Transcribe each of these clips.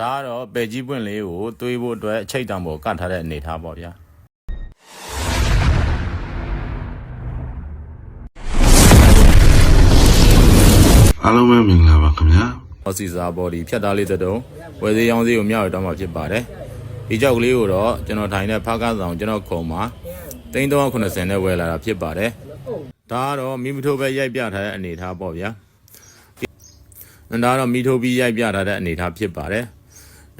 ဒါကတော့ပယ်ကြီးပွင့်လေးကိုသွေးဖို့အတွက်အချိတ်တံပေါ်ကတ်ထားတဲ့အနေထားပေါ့ဗျာအားလုံးပဲမင်္ဂလာပါခင်ဗျာဟောစီစာဘော်ဒီဖြတ်သားလေးတစ်တုံးဝယ်သေးရောင်းသေးကိုမျှဝေတော့မှာဖြစ်ပါတယ်ဒီကြောက်ကလေးကိုတော့ကျွန်တော်ထိုင်တဲ့ဖားကားဆောင်ကျွန်တော်ခုံမှာ380နဲ့ဝယ်လာတာဖြစ်ပါတယ်ဒါကတော့မိမထိုးပဲရိုက်ပြထားတဲ့အနေထားပေါ့ဗျာဒါကတော့မိထိုးပြီးရိုက်ပြထားတဲ့အနေထားဖြစ်ပါတယ်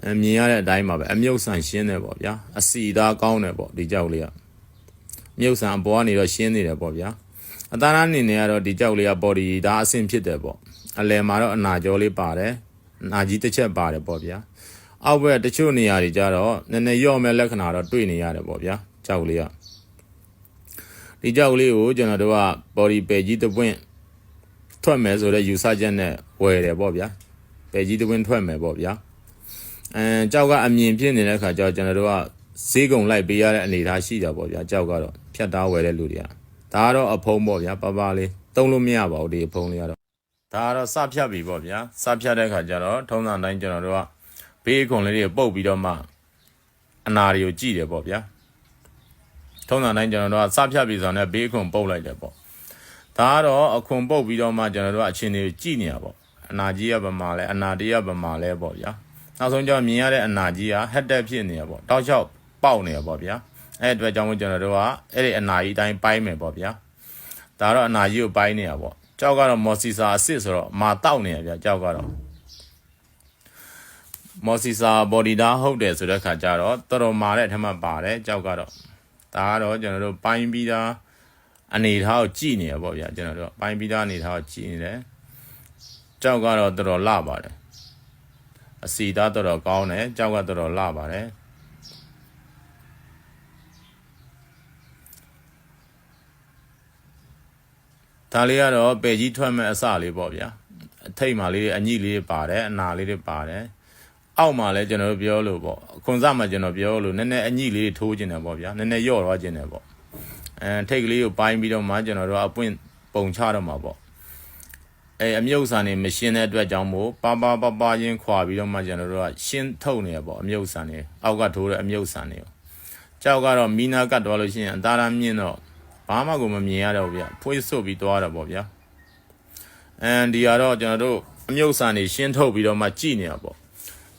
အမြင်ရတဲ့အတိုင်းပါပဲအမြုပ်ဆန်ရှင်းတယ်ပေါ့ဗျာအစီသားကောင်းတယ်ပေါ့ဒီကြောက်လေးကမြုပ်ဆန်အပေါ်ကနေတော့ရှင်းနေတယ်ပေါ့ဗျာအသားသားအနေနဲ့ကတော့ဒီကြောက်လေးက body ဒါအဆင်ဖြစ်တယ်ပေါ့အလယ်မှာတော့အနာကြောလေးပါတယ်အနာကြီးတစ်ချက်ပါတယ်ပေါ့ဗျာအောက်ဘက်တချို့နေရာတွေကျတော့နည်းနည်းရော့မဲ့လက္ခဏာတော့တွေ့နေရတယ်ပေါ့ဗျာကြောက်လေးကဒီကြောက်လေးကိုကျွန်တော်တို့က body ပယ်ကြီးတစ်ပွင့်ထွက်မယ်ဆိုတော့ယူဆချက်နဲ့ဝယ်တယ်ပေါ့ဗျာပယ်ကြီးတစ်ပွင့်ထွက်မယ်ပေါ့ဗျာ အဲကြောက်ကအမြင်ဖြစ်နေတဲ့ခါကျတော့ကျွန်တော်တို့ကဈေးကုံလိုက်ပေးရတဲ့အနေအထားရှိတာပေါ့ဗျာကြောက်ကတော့ဖြတ်သားဝယ်တဲ့လူတွေကဒါကတော့အဖုံးပေါ့ဗျာပပလေးသုံးလို့မရပါဘူးဒီအဖုံးလေးကတော့ဒါကတော့စဖြတ်ပြီပေါ့ဗျာစဖြတ်တဲ့ခါကျတော့ထုံးစံတိုင်းကျွန်တော်တို့ကဘေးအခွန်လေးတွေပုတ်ပြီးတော့မှအနာတွေကိုကြည့်တယ်ပေါ့ဗျာထုံးစံတိုင်းကျွန်တော်တို့ကစဖြတ်ပြီဆိုတော့ဘေးအခွန်ပုတ်လိုက်တယ်ပေါ့ဒါကတော့အခွန်ပုတ်ပြီးတော့မှကျွန်တော်တို့ကအချင်းတွေကိုကြည့်နေရပေါ့အနာကြီးရပမာလဲအနာတရပမာလဲပေါ့ဗျာ နောက်ဆုံးကျတော့မြင်ရတဲ့အနာကြီးကဟက်တက်ဖြစ်နေရပေါ့တောက်လျှောက်ပေါက်နေရပေါ့ဗျာအဲ့အတွက်ကြောင့်မို့ကျွန်တော်တို့ကအဲ့ဒီအနာကြီးအတိုင်းပိုင်းမယ်ပေါ့ဗျာဒါတော့အနာကြီးကိုပိုင်းနေရပေါ့ကြောက်ကတော့မော်စီစာအစ်စ်ဆိုတော့မာတောက်နေရဗျကြောက်ကတော့မော်စီစာဘော်ဒီဒါဟုတ်တယ်ဆိုတဲ့ခါကျတော့တော်တော်မာတဲ့အထက်မှာပါတယ်ကြောက်ကတော့ဒါကတော့ကျွန်တော်တို့ပိုင်းပြီးသားအနေထားကိုကြည့်နေရပေါ့ဗျာကျွန်တော်တို့ပိုင်းပြီးသားအနေထားကိုကြည့်နေတယ်ကြောက်ကတော့တော်တော်လှပါတယ် အစီသားတော်တော်ကောင်းတယ်ကြောက်ကတော်တော်လှပါတယ်ဒါလေးကတော့ပယ်ကြီးထွက်မဲ့အစလေးပေါ့ဗျာအထိတ်မှလေးအညိလေးပါတယ်အနာလေးတွေပါတယ်အောက်မှာလည်းကျွန်တော်တို့ပြောလို့ပေါ့အခွန်စမှာကျွန်တော်ပြောလို့နည်းနည်းအညိလေးထိုးကျင်တယ်ပေါ့ဗျာနည်းနည်းယော့သွားကျင်တယ်ပေါ့အဲထိတ်ကလေးကိုပိုင်းပြီးတော့မှကျွန်တော်တို့အပွင့်ပုံချတော့မှာပေါ့ အဲအမြုပ်ဆန်နေမရှင်းတဲ့အတွက်ကြောင့်မို့ပါပါပါပါချင်းခွာပြီးတော့မှကျွန်တော်တို့ကရှင်းထုတ်နေရပေါ့အမြုပ်ဆန်နေအောက်ကထိုးတဲ့အမြုပ်ဆန်နေကိုကြောက်ကတော့မီနာကတ်သွားလို့ရှိရင်အသားရမြင့်တော့ဘာမှကိုမမြင်ရတော့ဗျဖွေးဆုပ်ပြီးသွားတာပေါ့ဗျာအန်ဒီကတော့ကျွန်တော်တို့အမြုပ်ဆန်နေရှင်းထုတ်ပြီးတော့မှကြည်နေရပေါ့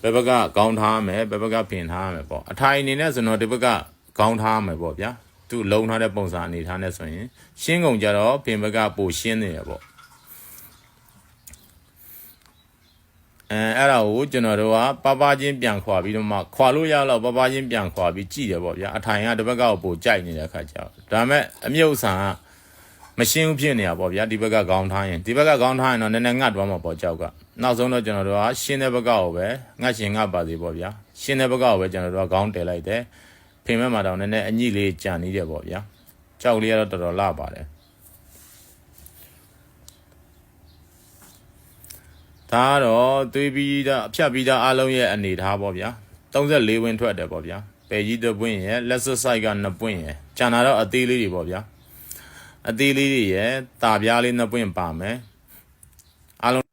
ဘယ်ဘက်ကခေါင်းထားမယ်ဘယ်ဘက်ကဖင်ထားမယ်ပေါ့အထိုင်အနေနဲ့ဆိုတော့ဒီဘက်ကခေါင်းထားမယ်ပေါ့ဗျာသူလုံထားတဲ့ပုံစံအနေထားနဲ့ဆိုရင်ရှင်းကုန်ကြတော့ဖင်ဘက်ကပိုရှင်းနေရပေါ့ အဲအဲ့ဒါကိုကျွန်တော်တို့ကပပချင်းပြန်ခွာပြီးတော့မှခွာလို့ရတော့ပပချင်းပြန်ခွာပြီးကြည့်တယ်ပေါ့ဗျာအထိုင်ကတစ်ဘက်ကပိုကြိုက်နေတဲ့ခါကျတော့ဒါမဲ့အမြုပ်ဆန်ကမရှင်းဘူးဖြစ်နေတာပေါ့ဗျာဒီဘက်ကခေါင်းထားရင်ဒီဘက်ကခေါင်းထားရင်တော့နည်းနည်းငတ်သွားမှာပေါ့ကြောက်ကနောက်ဆုံးတော့ကျွန်တော်တို့ကရှင်းတဲ့ဘက်ကကိုပဲငတ်ရှင်ငတ်ပါသေးပေါ့ဗျာရှင်းတဲ့ဘက်ကကိုပဲကျွန်တော်တို့ကခေါင်းတည်လိုက်တယ်ဖင်မဲ့မှာတော့နည်းနည်းအညိလေးကြံနေတယ်ပေါ့ဗျာကြောက်လေးကတော့တော်တော်လှပါတယ် ဒါကတော့သွေးပြီးသားအဖြတ်ပြီးသားအလုံးရဲ့အနေထားပေါ့ဗျာ34ဝင်းထွက်တယ်ပေါ့ဗျာပယ်ကြီးတစ်ပွင့်ရဲ့လက်စွပ်ဆိုင်က2ပွင့်ရဲ့ကျန်တာတော့အသေးလေးတွေပေါ့ဗျာအသေးလေးတွေရဲ့ตาပြားလေး2ပွင့်ပါမယ်အလုံး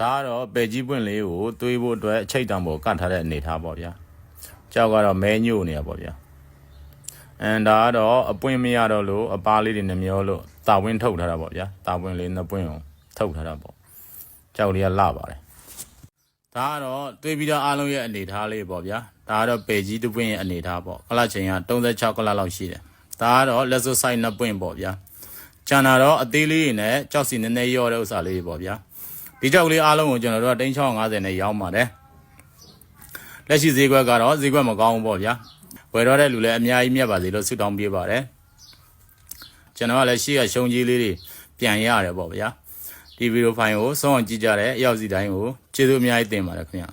ဒါကတော့ပယ်ကြီးပွင့်လေးကိုသွေးဖို့အတွက်အချိတ်တံပေါ်ကတ်ထားတဲ့အနေထားပေါ့ဗျာကြောက်ကတော့မဲညို့နေရပေါ့ဗျာအန်ဒါကတော့အပွင့်မရတော့လို့အပားလေးတွေနှမျောလို့တာဝင်းထုတ်ထားတာပေါ့ဗျာတာဝင်းလေး2ပွင့်အောင်ထုတ်ထားတာပေါ့ ကြောက်လေးကလှပါတယ်ဒါကတော့တွေးပြီးတော့အားလုံးရဲ့အနေထားလေးပေါ့ဗျာဒါကတော့ပေကြီးတစ်ပွင့်ရဲ့အနေထားပေါ့ကလချိန်က36ကလလောက်ရှိတယ်ဒါကတော့လက်စွပ်ဆိုင်နှစ်ပွင့်ပေါ့ဗျာကျန်တာတော့အသေးလေးတွေနဲ့ကြောက်စီနည်းနည်းရော့တဲ့ဥစ္စာလေးတွေပေါ့ဗျာဒီကြောက်လေးအားလုံးကိုကျွန်တော်တို့က3650နဲ့ရောင်းပါတယ်လက်ရှိဈေးကွက်ကတော့ဈေးကွက်မကောင်းဘူးပေါ့ဗျာဝယ်တော့တဲ့လူလည်းအများကြီးမြတ်ပါစေလို့ဆုတောင်းပေးပါတယ်ကျွန်တော်ကလည်းရှေ့ကရှုံကြီးလေးတွေပြန်ရတယ်ပေါ့ဗျာ ဒီဗီဒီယိုဖိုင်ကိုစောင့်ကြည့်ကြတဲ့အရောက်စီတိုင်းကိုကျေးဇူးအများကြီးတင်ပါတယ်ခင်ဗျာ